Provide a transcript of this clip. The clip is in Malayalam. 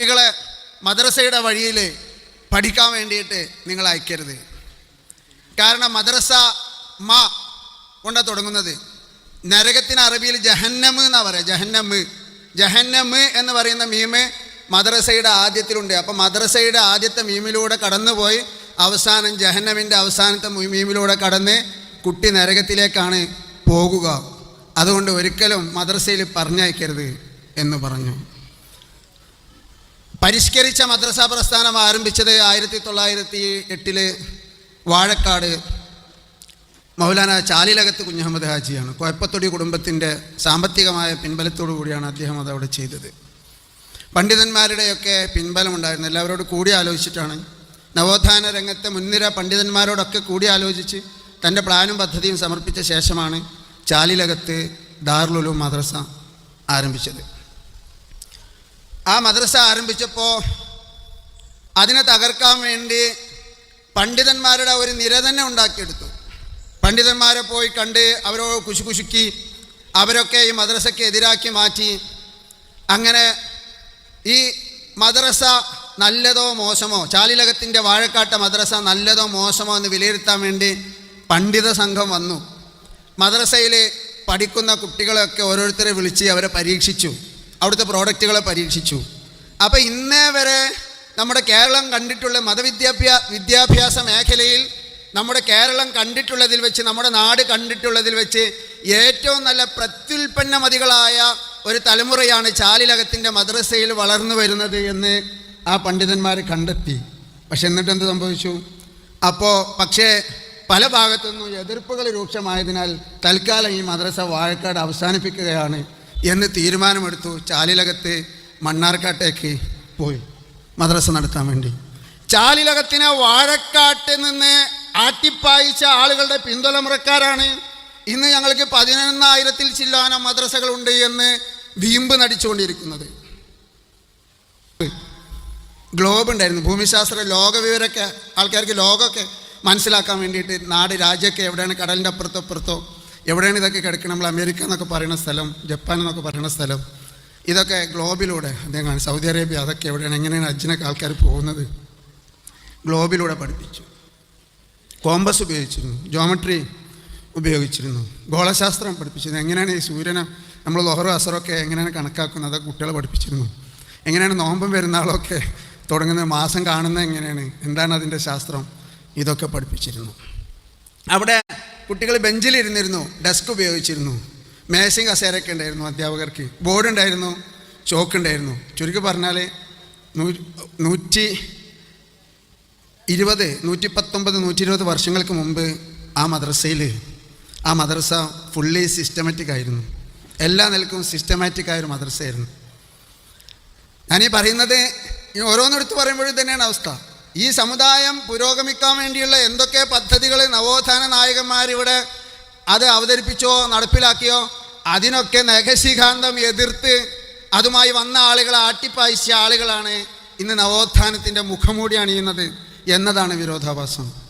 കുട്ടികളെ മദ്രസയുടെ വഴിയിൽ പഠിക്കാൻ വേണ്ടിയിട്ട് നിങ്ങൾ അയക്കരുത്. കാരണം മദ്രസ മ കൊണ്ട തുടങ്ങുന്നത്. നരകത്തിന് അറബിയിൽ ജഹന്നമ് എന്നാ പറയുക ജഹന്നമ് ജഹന്നമ് എന്ന് പറയുന്ന മീമ് മദ്രസയുടെ ആദ്യത്തിലുണ്ട്. അപ്പം മദ്രസയുടെ ആദ്യത്തെ മീമിലൂടെ കടന്നുപോയി അവസാനം ജഹന്നമിന്റെ അവസാനത്തെ മീമിലൂടെ കടന്ന് കുട്ടി നരകത്തിലേക്കാണ് പോകുക. അതുകൊണ്ട് ഒരിക്കലും മദ്രസയിൽ പറഞ്ഞയക്കരുത് എന്ന് പറഞ്ഞു. പരിഷ്കരിച്ച മദ്രസ പ്രസ്ഥാനം ആരംഭിച്ചത് ആയിരത്തി തൊള്ളായിരത്തി എട്ടിൽ വാഴക്കാട് മൗലാന ചാലിലകത്ത് കുഞ്ഞഹമ്മദ് ഹാജിയാണ്. കോയപ്പത്തൊടി കുടുംബത്തിന്റെ സാമ്പത്തികമായ പിൻബലത്തോടു കൂടിയാണ് അദ്ദേഹം അത് അവിടെ ചെയ്തത്. പണ്ഡിതന്മാരുടെയൊക്കെ പിൻബലമുണ്ടായിരുന്നു. എല്ലാവരോട് കൂടി ആലോചിച്ചിട്ടാണ്. നവോത്ഥാന രംഗത്തെ മുൻനിര പണ്ഡിതന്മാരോടൊക്കെ കൂടി ആലോചിച്ച് തന്റെ പ്ലാനും പദ്ധതിയും സമർപ്പിച്ച ശേഷമാണ് ചാലിലകത്ത് ദാർലുലു മദ്രസ ആരംഭിച്ചത്. ആ മദ്രസ ആരംഭിച്ചപ്പോൾ അതിനെ തകർക്കാൻ വേണ്ടി പണ്ഡിതന്മാരുടെ ഒരു നിര തന്നെ ഉണ്ടാക്കിയെടുത്തു. പണ്ഡിതന്മാരെ പോയി കണ്ട് അവരോ കുശു കുശുക്കി അവരൊക്കെ ഈ മദ്രസയ്ക്ക് എതിരാക്കി മാറ്റി. അങ്ങനെ ഈ മദ്രസ നല്ലതോ മോശമോ ചാലിലകത്തിന്റെ വാഴക്കാട്ട മദ്രസ നല്ലതോ മോശമോ എന്ന് വിലയിരുത്താൻ വേണ്ടി പണ്ഡിത സംഘം വന്നു. മദ്രസയിൽ പഠിക്കുന്ന കുട്ടികളെയൊക്കെ ഓരോരുത്തരെ വിളിച്ച് അവരെ പരീക്ഷിച്ചു. അവിടുത്തെ പ്രോഡക്റ്റുകളെ പരീക്ഷിച്ചു. അപ്പോൾ ഇന്നേ വരെ നമ്മുടെ കേരളം കണ്ടിട്ടുള്ള മതവിദ്യാഭ്യാ വിദ്യാഭ്യാസ മേഖലയിൽ നമ്മുടെ കേരളം കണ്ടിട്ടുള്ളതിൽ വെച്ച് നമ്മുടെ നാട് കണ്ടിട്ടുള്ളതിൽ വെച്ച് ഏറ്റവും നല്ല പ്രത്യുൽപ്പന്നമതികളായ ഒരു തലമുറയാണ് ചാലിലകത്തിന്റെ മദ്രസയിൽ വളർന്നു വരുന്നത് എന്ന് ആ പണ്ഡിതന്മാർ കണ്ടെത്തി. പക്ഷെ എന്നിട്ട് എന്ത് സംഭവിച്ചു? അപ്പോൾ പക്ഷേ പല ഭാഗത്തുനിന്നും എതിർപ്പുകൾ രൂക്ഷമായതിനാൽ തൽക്കാലം ഈ മദ്രസ വാഴക്കാട് അവസാനിപ്പിക്കുകയാണ്. എന്ന് തീരുമാനമെടുത്തു. ചാലിലകത്ത് മണ്ണാർക്കാട്ടേക്ക് പോയി. മദ്രസ നടത്താൻ വേണ്ടി. ചാലിലകത്തിനെ വാഴക്കാട്ടിൽ നിന്ന് ആട്ടിപ്പായിച്ച ആളുകളുടെ പിന്തുലമുറക്കാരാണ് ഇന്ന് ഞങ്ങൾക്ക് പതിനൊന്നായിരത്തിൽ ചില്ലാന മദ്രസകളുണ്ട് എന്ന് വീമ്പ് നടിച്ചുകൊണ്ടിരിക്കുന്നത്. ഗ്ലോബ് ഉണ്ടായിരുന്നു ഭൂമിശാസ്ത്ര ലോകവിവരമൊക്കെ ആൾക്കാർക്ക് ലോകമൊക്കെ മനസ്സിലാക്കാൻ വേണ്ടിയിട്ട് നാട് രാജ്യമൊക്കെ എവിടെയാണ് കടലിന്റെ അപ്പുറത്തോ അപ്പുറത്തോ എവിടെയാണ് ഇതൊക്കെ കിടക്കുന്നത് നമ്മൾ അമേരിക്ക എന്നൊക്കെ പറയുന്ന സ്ഥലം ജപ്പാൻ എന്നൊക്കെ പറയുന്ന സ്ഥലം ഇതൊക്കെ ഗ്ലോബിലൂടെ അദ്ദേഹം സൗദി അറേബ്യ അതൊക്കെ എവിടെയാണ്? എങ്ങനെയാണ് അജ്ജിനൊക്കെ ആൾക്കാർ പോകുന്നത്? ഗ്ലോബിലൂടെ പഠിപ്പിച്ചു. കോമ്പസ് ഉപയോഗിച്ചിരുന്നു ജോമട്രി ഉപയോഗിച്ചിരുന്നു ഗോളശാസ്ത്രം പഠിപ്പിച്ചിരുന്നു. എങ്ങനെയാണ് ഈ സൂര്യനെ നമ്മൾ ലോഹറും അസറൊക്കെ എങ്ങനെയാണ് കണക്കാക്കുന്നത്? അതൊക്കെ കുട്ടികളെ പഠിപ്പിച്ചിരുന്നു. എങ്ങനെയാണ് നോമ്പം പെരുന്നാളൊക്കെ തുടങ്ങുന്ന മാസം കാണുന്നത് എങ്ങനെയാണ്? എന്താണ് അതിന്റെ ശാസ്ത്രം? ഇതൊക്കെ പഠിപ്പിച്ചിരുന്നു. അവിടെ കുട്ടികൾ ബെഞ്ചിലിരുന്നിരുന്നു ഡെസ്ക് ഉപയോഗിച്ചിരുന്നു. മേശയും കസേരയൊക്കെ ഉണ്ടായിരുന്നു അധ്യാപകർക്ക്. ബോർഡ് ഉണ്ടായിരുന്നു ചോക്ക് ഉണ്ടായിരുന്നു. ചുരുക്കി പറഞ്ഞാൽ നൂറ്റി ഇരുപത് നൂറ്റി പത്തൊമ്പത് നൂറ്റി ഇരുപത് വർഷങ്ങൾക്ക് മുമ്പ് ആ മദ്രസയിൽ ആ മദ്രസ ഫുള്ളി സിസ്റ്റമാറ്റിക് ആയിരുന്നു. എല്ലാ നിലക്കും സിസ്റ്റമാറ്റിക് ആയൊരു മദ്രസയായിരുന്നു. ഞാനീ പറയുന്നത് ഓരോന്നെടുത്ത് പറയുമ്പോഴും തന്നെയാണ് അവസ്ഥ. ഈ സമുദായം പുരോഗമിക്കാൻ വേണ്ടിയുള്ള എന്തൊക്കെ പദ്ധതികൾ നവോത്ഥാന നായകന്മാരിവിടെ അത് അവതരിപ്പിച്ചോ നടപ്പിലാക്കിയോ അതിനൊക്കെ നഖശിഖാന്തം എതിർത്ത് അതുമായി വന്ന ആളുകളെ ആട്ടിപ്പായിച്ച ആളുകളാണ് ഇന്ന് നവോത്ഥാനത്തിന്റെ മുഖമൂടി അണിയുന്നത് എന്നതാണ് വിരോധാഭാസം.